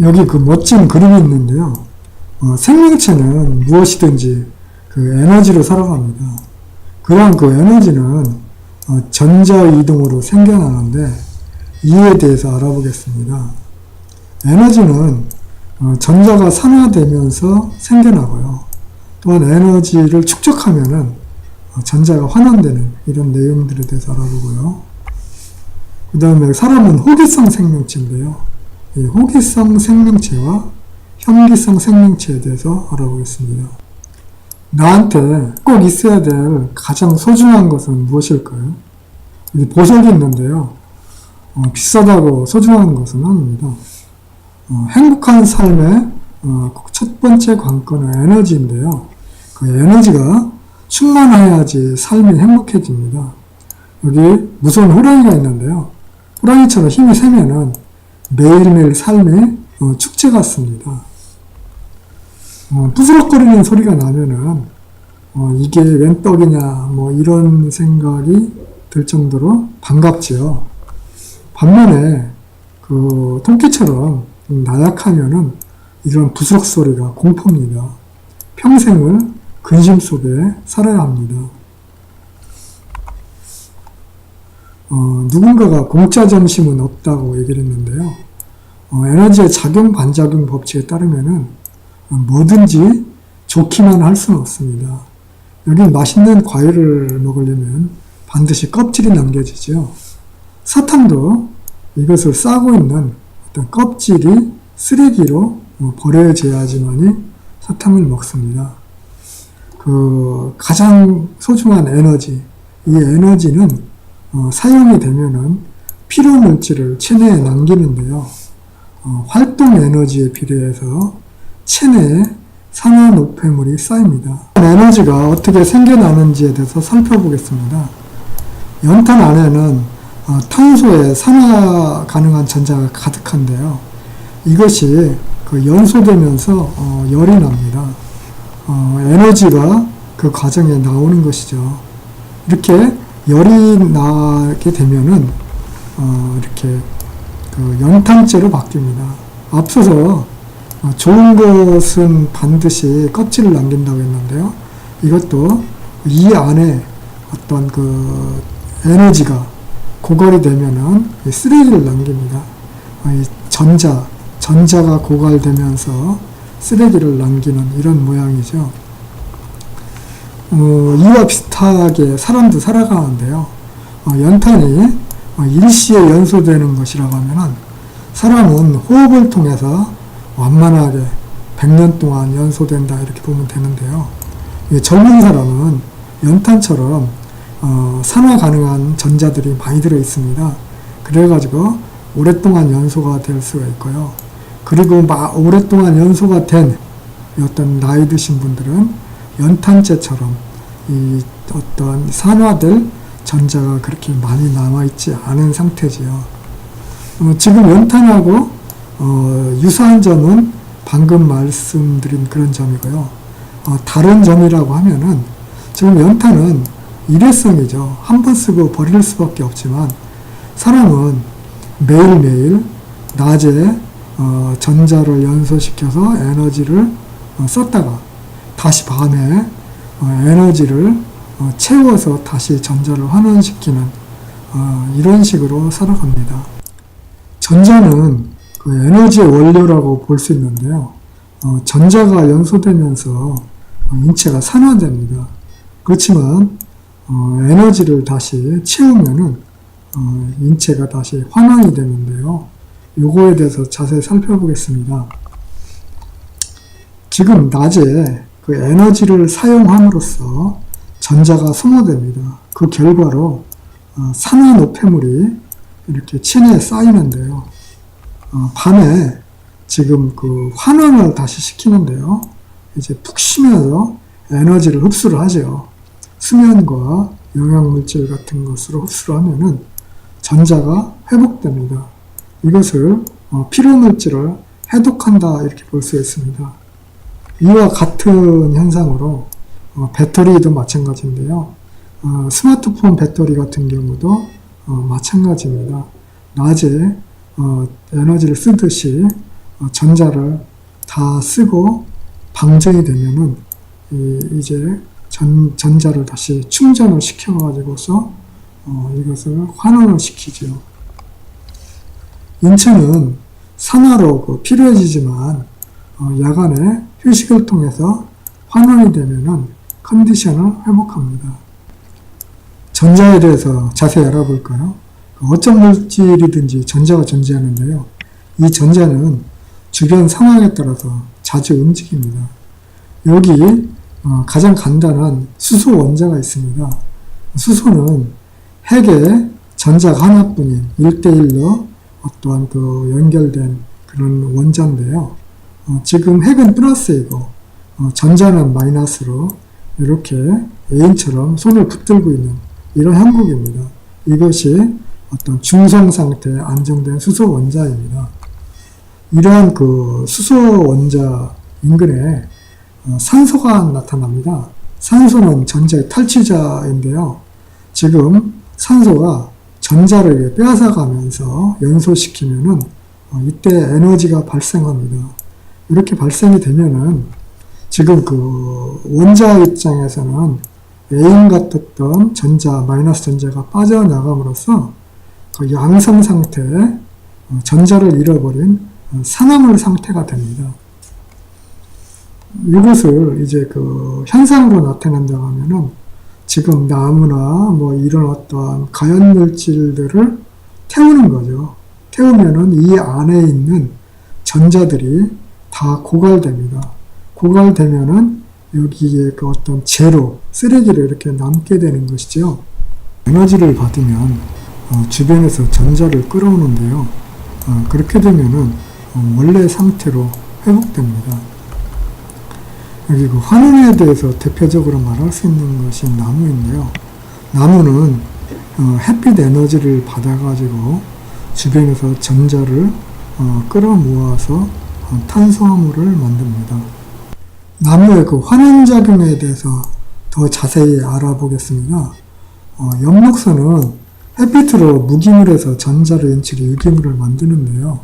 여기 그 멋진 그림이 있는데요. 어, 생명체는 무엇이든지 그 에너지로 살아갑니다. 그러한 그 에너지는 어, 전자 이동으로 생겨나는데 이에 대해서 알아보겠습니다. 에너지는 어, 전자가 산화되면서 생겨나고요. 또한 에너지를 축적하면은 어, 전자가 환원되는 이런 내용들에 대해서 알아보고요. 그 다음에 사람은 호기성 생명체인데요. 이 호기성 생명체와 현기성 생명체에 대해서 알아보겠습니다. 나한테 꼭 있어야 될 가장 소중한 것은 무엇일까요? 이 보석이 있는데요. 어, 비싸다고 소중한 것은 아닙니다. 어, 행복한 삶의 어, 첫 번째 관건은 에너지인데요. 그 에너지가 충만해야지 삶이 행복해집니다. 여기 무서운 호랑이가 있는데요. 호랑이처럼 힘이 세면은 매일매일 삶이 어, 축제 같습니다. 어, 부스럭거리는 소리가 나면은 어, 이게 웬 떡이냐 뭐 이런 생각이 들 정도로 반갑지요. 반면에 그좀 나약하면은 이런 부스럭 소리가 공포입니다. 평생을 근심 속에 살아야 합니다. 어, 누군가가 공짜 점심은 없다고 얘기를 했는데요. 어, 에너지의 작용 반작용 법칙에 따르면은 어, 뭐든지 좋기만 할 수는 없습니다. 여기 맛있는 과일을 먹으려면 반드시 껍질이 남겨지죠. 사탕도 이것을 싸고 있는 어떤 껍질이 쓰레기로 어, 버려져야지만이 사탕을 먹습니다. 그 가장 소중한 에너지, 이 에너지는 어, 사용이 되면은 피로 물질을 체내에 남기는데요. 어, 활동 에너지에 비례해서 체내에 산화 노폐물이 쌓입니다. 에너지가 어떻게 생겨나는지에 대해서 살펴보겠습니다. 연탄 안에는 어, 탄소에 산화 가능한 전자가 가득한데요. 이것이 그 연소되면서 어, 열이 납니다. 어, 에너지가 그 과정에 나오는 것이죠. 이렇게 열이 나게 되면은 어, 이렇게 그 연탄재로 바뀝니다. 앞서서 어, 좋은 것은 반드시 껍질을 남긴다고 했는데요. 이것도 이 안에 어떤 그 에너지가 고갈이 되면은 이 쓰레기를 남깁니다. 어, 이 전자, 전자가 고갈되면서 쓰레기를 남기는 이런 모양이죠. 어, 이와 비슷하게 사람도 살아가는데요. 어, 연탄이 어, 일시에 연소되는 것이라고 하면은 사람은 호흡을 통해서 완만하게 100년 동안 연소된다 이렇게 보면 되는데요. 이 젊은 사람은 연탄처럼 어, 산화 가능한 전자들이 많이 들어 있습니다. 그래가지고 오랫동안 연소가 될 수가 있고요. 그리고 마, 오랫동안 연소가 된 어떤 나이 드신 분들은 연탄재처럼 이 어떤 산화될 전자가 그렇게 많이 남아있지 않은 상태지요. 어, 지금 연탄하고 어, 유사한 점은 방금 말씀드린 그런 점이고요. 어, 다른 점이라고 하면은 지금 연탄은 일회성이죠. 한 번 쓰고 버릴 수밖에 없지만 사람은 매일매일 낮에 어, 전자를 연소시켜서 에너지를 어, 썼다가 다시 밤에 어, 에너지를 어, 채워서 다시 전자를 환원시키는 어, 이런 식으로 살아갑니다. 전자는 그 에너지의 원료라고 볼 수 있는데요. 어, 전자가 연소되면서 어, 인체가 산화됩니다. 그렇지만 어, 에너지를 다시 채우면은 어, 인체가 다시 환원이 되는데요. 요거에 대해서 자세히 살펴보겠습니다. 지금 낮에 그 에너지를 사용함으로써 전자가 소모됩니다. 그 결과로 어, 산화 노폐물이 이렇게 체내에 쌓이는데요. 어, 밤에 지금 그 환원을 다시 시키는데요. 이제 푹 쉬면서 에너지를 흡수를 하죠. 수면과 영양물질 같은 것으로 흡수를 하면은 전자가 회복됩니다. 이것을 어, 피로물질을 해독한다 이렇게 볼 수 있습니다. 이와 같은 현상으로 어, 배터리도 마찬가지인데요. 어, 스마트폰 배터리 같은 경우도 어, 마찬가지입니다. 낮에 어, 에너지를 쓰듯이 어, 전자를 다 쓰고 방전이 되면은 이, 이제 전, 전자를 다시 충전을 시켜가지고서 어, 이것을 환원을 시키죠. 인체는 산화로 그 필요해지지만 어, 야간에 휴식을 통해서 환원이 되면은 컨디션을 회복합니다. 전자에 대해서 자세히 알아볼까요? 그 어떤 물질이든지 전자가 존재하는데요. 이 전자는 주변 상황에 따라서 자주 움직입니다. 여기 어, 가장 간단한 수소 원자가 있습니다. 수소는 핵에 전자가 하나뿐인 1대1로 어떠한 그 연결된 그런 원자인데요. 어, 지금 핵은 플러스이고 어, 전자는 마이너스로 이렇게 애인처럼 손을 붙들고 있는 이런 형국입니다. 이것이 어떤 중성 상태에 안정된 수소 원자입니다. 이러한 그 수소 원자 인근에 어, 산소가 나타납니다. 산소는 전자의 탈취자인데요. 지금 산소가 전자를 빼앗아가면서 연소시키면은 어, 이때 에너지가 발생합니다. 이렇게 발생이 되면은 지금 그 원자 입장에서는 A인 같았던 전자, 마이너스 전자가 빠져나감으로써 그 양성 상태에 어, 전자를 잃어버린 어, 산화물 상태가 됩니다. 이것을 이제 그 현상으로 나타낸다고 하면은 지금 나무나 뭐 이런 어떠한 가연 물질들을 태우는 거죠. 태우면은 이 안에 있는 전자들이 다 고갈됩니다. 고갈되면은 여기에 그 어떤 재료, 쓰레기를 이렇게 남게 되는 것이죠. 에너지를 받으면 어, 주변에서 전자를 끌어오는데요. 어, 그렇게 되면은 어, 원래 상태로 회복됩니다. 여기 그 환원에 대해서 대표적으로 말할 수 있는 것이 나무인데요. 나무는 어, 햇빛 에너지를 받아가지고 주변에서 전자를 어, 끌어모아서 어, 탄수화물을 만듭니다. 나무의 그 환원작용에 대해서 더 자세히 알아보겠습니다. 어, 엽록소는 햇빛으로 무기물에서 전자를 연출해 유기물을 만드는데요.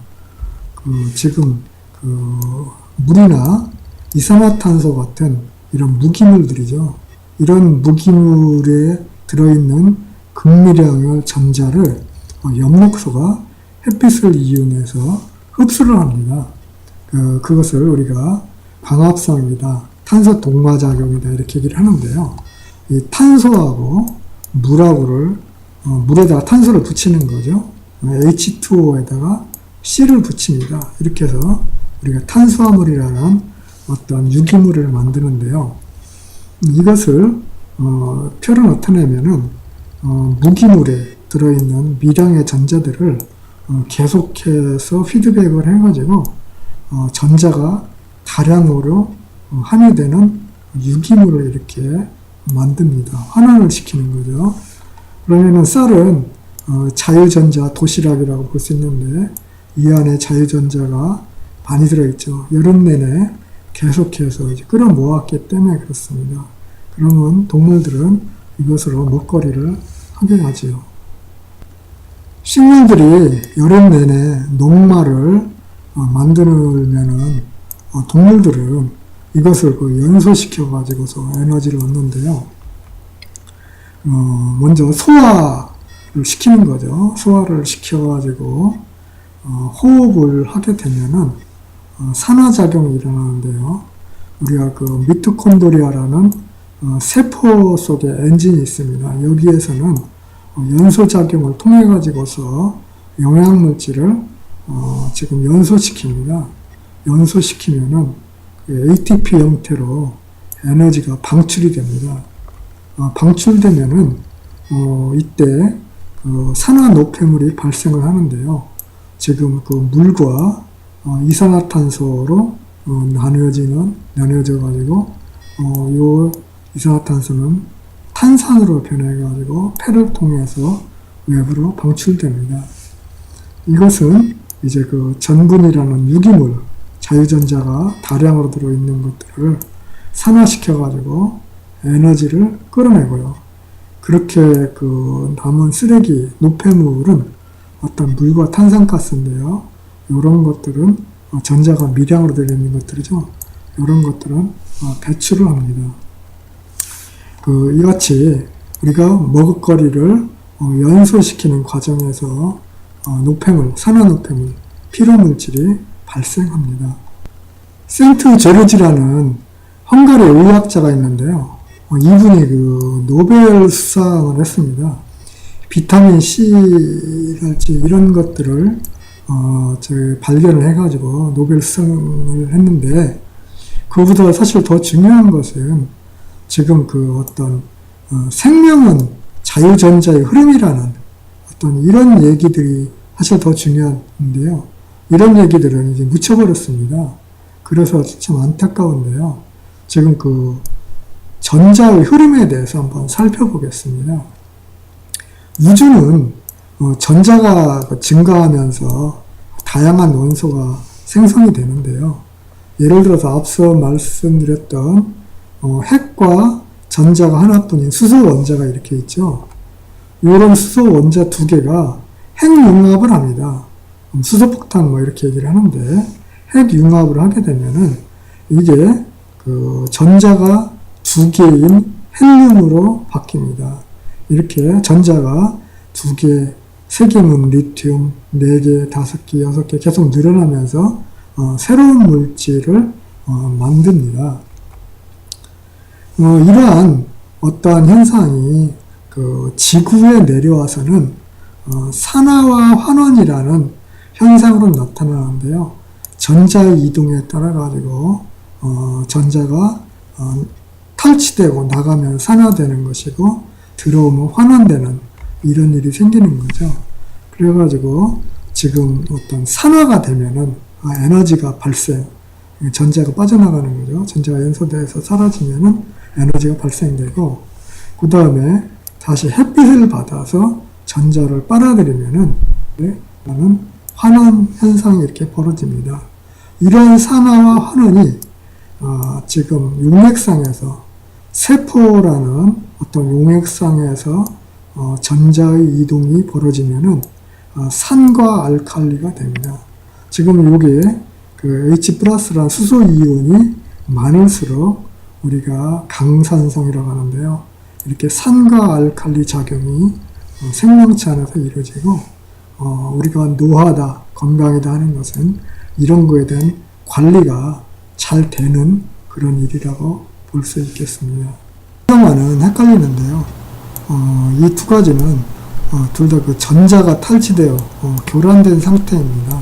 그 지금 그 물이나 이산화탄소 같은 이런 무기물들이죠. 이런 무기물에 들어있는 극미량의 전자를 어, 엽록소가 햇빛을 이용해서 흡수를 합니다. 그, 그것을 우리가 광합성이다, 탄소 동마작용이다 이렇게 얘기를 하는데요. 이 탄소하고 물하고를 어, 물에다가 탄소를 붙이는 거죠. H2O에다가 C를 붙입니다. 이렇게 해서 우리가 탄수화물이라는 어떤 유기물을 만드는데요. 이것을 어, 표를 나타내면은 어, 무기물에 들어있는 미량의 전자들을 어, 계속해서 피드백을 해가지고 어, 전자가 다량으로 어, 함유되는 유기물을 이렇게 만듭니다. 환원을 시키는 거죠. 그러면은 쌀은 어, 자유전자 도시락이라고 볼 수 있는데 이 안에 자유전자가 많이 들어있죠. 여름 내내 계속해서 이제 끌어모았기 때문에 그렇습니다. 그러면 동물들은 이것으로 먹거리를 하게 하지요. 식물들이 여름 내내 녹말을 어, 만들면은 어, 동물들은 이것을 그 연소시켜 가지고서 에너지를 얻는데요. 어, 먼저 소화를 시키는 거죠. 소화를 시켜 가지고 어, 호흡을 하게 되면은 어, 산화작용이 일어나는데요. 우리가 그 미토콘드리아라는 어, 세포 속에 엔진이 있습니다. 여기에서는 어, 연소작용을 통해 가지고서 영양물질을 어, 지금 연소시킵니다. 연소시키면은 그 ATP 형태로 에너지가 방출이 됩니다. 어, 방출되면은 어, 이때 그 산화 노폐물이 발생을 하는데요. 지금 그 물과 어, 이산화탄소로 어, 나누어지는 나누어져 가지고 어, 요 이산화탄소는 탄산으로 변해 가지고 폐를 통해서 외부로 방출됩니다. 이것은 이제 그 전분이라는 유기물 자유전자가 다량으로 들어있는 것들을 산화시켜 가지고 에너지를 끌어내고요. 그렇게 그 남은 쓰레기 노폐물은 어떤 물과 탄산가스인데요. 이런 것들은 어, 전자가 미량으로 되어 있는 것들이죠. 이런 것들은 어, 배출을 합니다. 그 이같이 우리가 먹을거리를 어, 연소시키는 과정에서 어, 노폐물, 산화노폐물, 피로물질이 발생합니다. 센트 제르지라는 헝가리 의학자가 있는데요. 어, 이분이 그 노벨 수상을 했습니다. 비타민 C랄지 이런 것들을 어, 저 발견을 해가지고 노벨 수상을 했는데 그보다 사실 더 중요한 것은 지금 그 어떤 어, 생명은 자유전자의 흐름이라는 어떤 이런 얘기들이 사실 더 중요한데요. 이런 얘기들은 이제 묻혀버렸습니다. 그래서 참 안타까운데요. 지금 그 전자의 흐름에 대해서 한번 살펴보겠습니다. 우주는 어, 전자가 그 증가하면서 다양한 원소가 생성이 되는데요. 예를 들어서 앞서 말씀드렸던 어, 핵과 전자가 하나뿐인 수소 원자가 이렇게 있죠. 이런 수소 원자 두 개가 핵융합을 합니다. 음, 수소폭탄 뭐 이렇게 얘기를 하는데 핵융합을 하게 되면은 이게 그 전자가 두 개인 헬륨으로 바뀝니다. 이렇게 전자가 두 개, 세 개면 리튬, 네 개, 다섯 개, 여섯 개 계속 늘어나면서 어, 새로운 물질을 어, 만듭니다. 어, 이러한 어떠한 현상이 그 지구에 내려와서는 어, 산화와 환원이라는 현상으로 나타나는데요. 전자의 이동에 따라 가지고 어, 전자가 어, 탈취되고 나가면 산화되는 것이고 들어오면 환원되는 이런 일이 생기는 거죠. 그래가지고 지금 어떤 산화가 되면은 아, 에너지가 발생, 전자가 빠져나가는 거죠. 전자가 연소돼서 사라지면은 에너지가 발생되고 그 다음에 다시 햇빛을 받아서 전자를 빨아들이면은 네, 나는 환원 현상이 이렇게 벌어집니다. 이런 산화와 환원이 어, 지금 용액상에서 세포라는 어떤 용액상에서 어, 전자의 이동이 벌어지면은 어, 산과 알칼리가 됩니다. 지금 여기에 그 H 플러스라는 수소 이온이 많을수록 우리가 강산성이라고 하는데요. 이렇게 산과 알칼리 작용이 어, 생명체 안에서 이루어지고 어, 우리가 노하다, 건강이다 하는 것은 이런 거에 대한 관리가 잘 되는 그런 일이라고 볼 수 있겠습니다. 상황은 헷갈리는데요. 어, 이 두 가지는 어, 둘다 그 전자가 탈취되어 어, 교란된 상태입니다.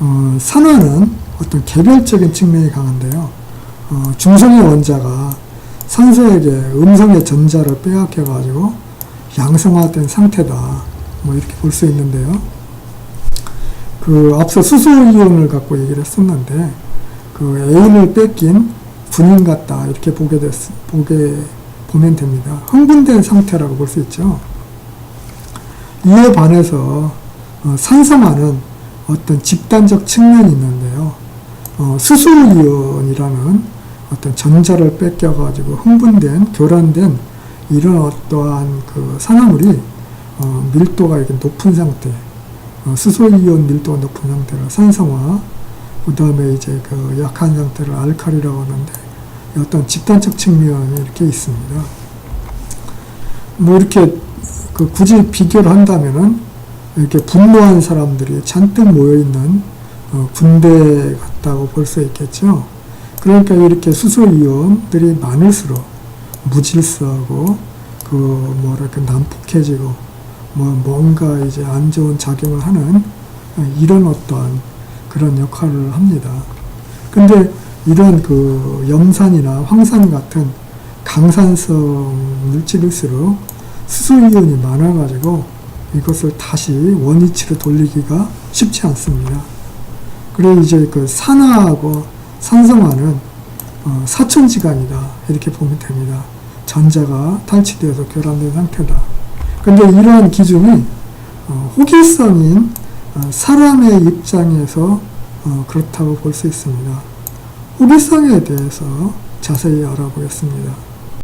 어, 산화는 어떤 개별적인 측면이 강한데요. 어, 중성의 원자가 산소에게 음성의 전자를 빼앗겨가지고 양성화된 상태다. 뭐 이렇게 볼 수 있는데요. 그 앞서 수소 이온을 갖고 얘기를 했었는데 그 애인을 뺏긴 군인 같다 이렇게 보게 됐 보게 보면 됩니다. 흥분된 상태라고 볼 수 있죠. 이에 반해서 어, 산성화는 어떤 집단적 측면이 있는데요. 어, 수소이온이라는 어떤 전자를 뺏겨가지고 흥분된, 교란된 이런 어떠한 그 산화물이 어, 밀도가 이렇게 높은 상태, 어, 수소이온 밀도가 높은 상태를 산성화, 그 다음에 이제 그 약한 상태를 알칼리라고 하는데 어떤 집단적 측면이 이렇게 있습니다. 뭐 이렇게 그 굳이 비교를 한다면은 이렇게 분노한 사람들이 잔뜩 모여 있는 어, 군대 같다고 볼 수 있겠죠. 그러니까 이렇게 수소 이온들이 많을수록 무질서하고 그 뭐랄까 난폭해지고 뭐 뭔가 이제 안 좋은 작용을 하는 이런 어떠한 그런 역할을 합니다. 근데 이런 그 염산이나 황산 같은 강산성 물질일수록 수소이온이 많아가지고 이것을 다시 원위치로 돌리기가 쉽지 않습니다. 그래 이제 그 산화하고 산성화는 어, 사천지간이다 이렇게 보면 됩니다. 전자가 탈취되어서 교란된 상태다. 근데 이러한 기준이 어, 호기성인 어, 사람의 입장에서 어, 그렇다고 볼 수 있습니다. 호기성에 대해서 자세히 알아보겠습니다.